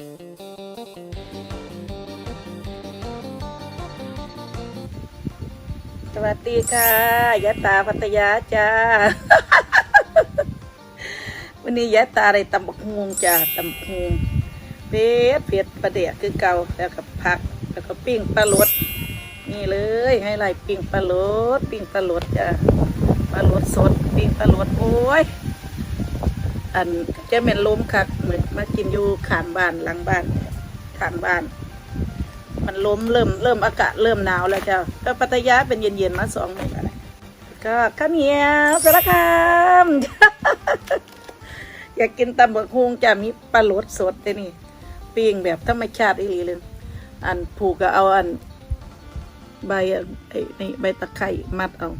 สวัสดีค่ะยะตาพัทยาจ้า วันนี้ยะตาได้ตำบักฮวงจ้าตำบักฮวงเผ็ดเผ็ดประเดี๋ยคือเก่าแล้วกับผัก แล้วก็ปิ้งปลาลดนี่เลยให้ไล่ปิ้งปลาลดปิ้งปลาลดจ้าปลาลดสด ปิ้งปลาลดโอ้ย อันจะเป็นลมคักเหมือนมากินอยู่ข้างบ้านหลังบ้านข้างบ้าน มันล้มเริ่มเริ่มอากาศเริ่มหนาวแล้วเจ้าก็ปัตยาเป็นเย็นๆมาสองเดือแล้วก็ข้าวเหนียวสารคามอยากกินตำบักฮงจะมีปลาโลดสดแต่นี่ปิ้งแบบธรรมชาติอีหลีเลยอันผูกก็เอาอันใบอันไอ้นี่ใบตะไคร้มัดเอา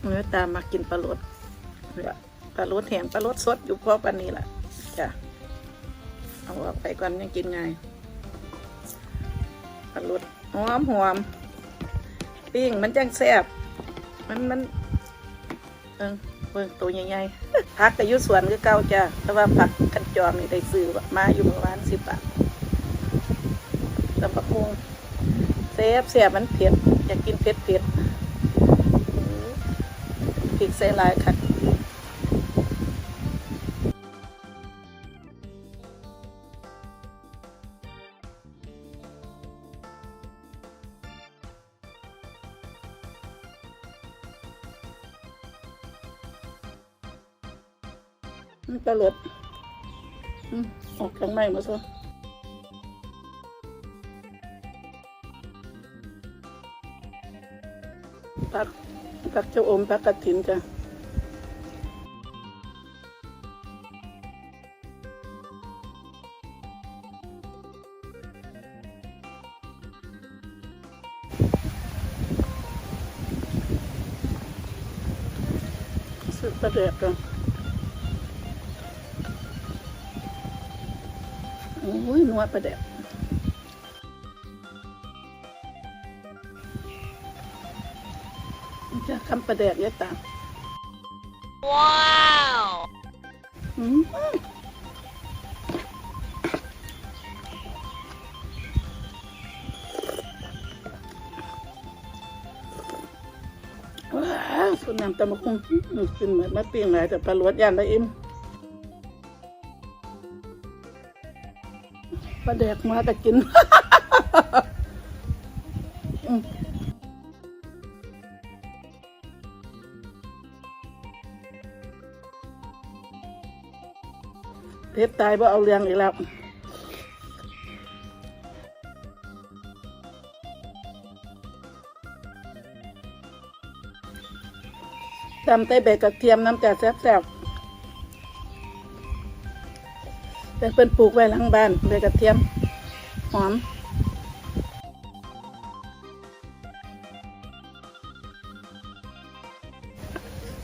เมื่อตามมากินปลาโลดเนี่ย ปลาโลดแห้งปลาโลดสดอยู่พอปันนี้แหละจ้ะเอาออกไปก่อนยังกินไงปลาลุดหอมหอมปิ้งมันจังแซ่บมันมันเออเบิ่งตัวใหญ่ๆผักแต่ยุสวนก็เก่าจ้ะแต่ว่าผักกันจอมนี่ได้ซื้อมาอยู่ประมาณสิบบาทตำบักฮุงแซ่บแซ่บมันเผ็ดอยากกินเผ็ดเผ็ดพริกใส่ลายค่ะ มันปลาหลดอออกข้างในมาซะผักผักเจ้าอมผักกระถินจ้ะซื้อปลาแดกกัน โอ้ยนัวประเดี๋ยวจะคำประเดี๋ยวเยอะตาว้าวอืมว้าวสุดน้ำตะมะคุงอืมกินเหมือนมะเปียงหลายแต่ปลาลวดยานละอิ่มาแดกมาแต่กินเพชรตายเพราะเอาเรียงอีกแล้วตำไต้เบกกระเทียมน้ำจ่แซ่บๆ แต่เป็นปลูกไว้หลังบ้านเบกกระเทียมหอม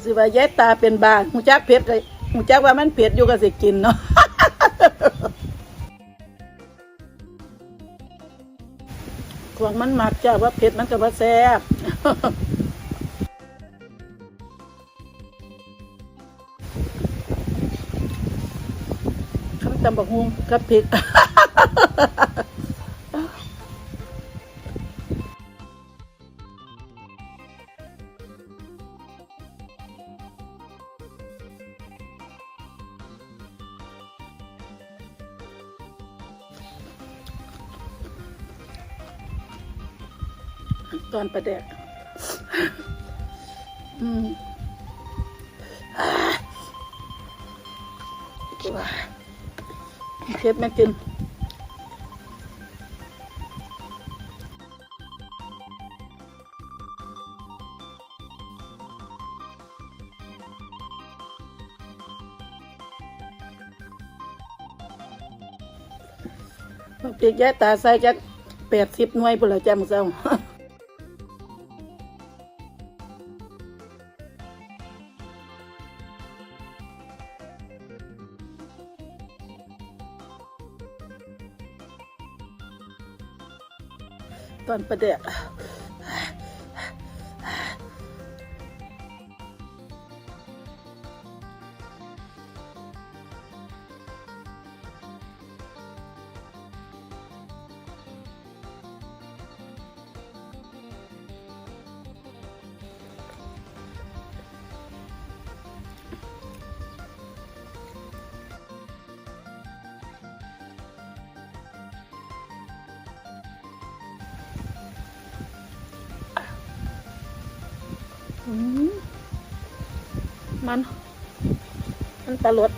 สิว่าแย้ตาเป็นบาหูจักเผ็ดเลยหูจักว่ามันเผ็ดอยู่ก็สิกินเนาะขวงมันหมักจ้าว่าเผ็ดมันก็ว่าแซ่บำบักฮุงกับพริกตอนประแดกอืมอ่าว้า เผ็ดไม่กินเปียกแย่ตาใส่จักแปดสิบหน่วยพุ่นละจ้ามึงเจ้า ต มัน มันตลด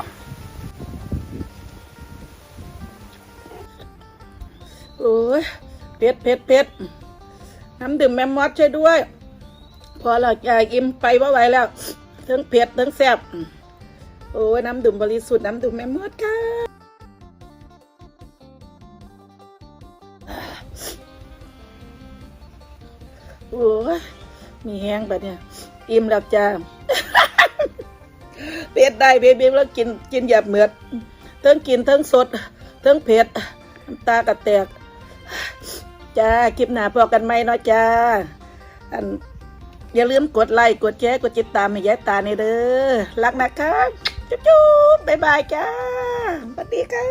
โอ้ยเผ็ดเผ็ดเผ็ดน้ำดื่มแมมมอสช่วยด้วย พอเราอยากอิ่มไปว่าไหวแล้วทั้งเผ็ดทั้งแซ่บโอ้ยน้ำดื่มบริสุทธิ์น้ำดื่มแมมมอสค่ะโอ้ยมีแห้งแบบเนี้ย อิ่มแล้วจ้าเผ็ดได้เบบีแล้วกินกินหยาบเหมือดทั้งกินทั้งสดทั้งเผ็ดตากระแตก จ้าคลิปหน้าพอกันไหมเนาะจ้าอันอย่าลืมกดไลค์กดแชร์กดติดตามให้ยายตาในเด้อรักนะคะจุ๊บๆบ๊ายบายจ้าสวัสดีค่ะ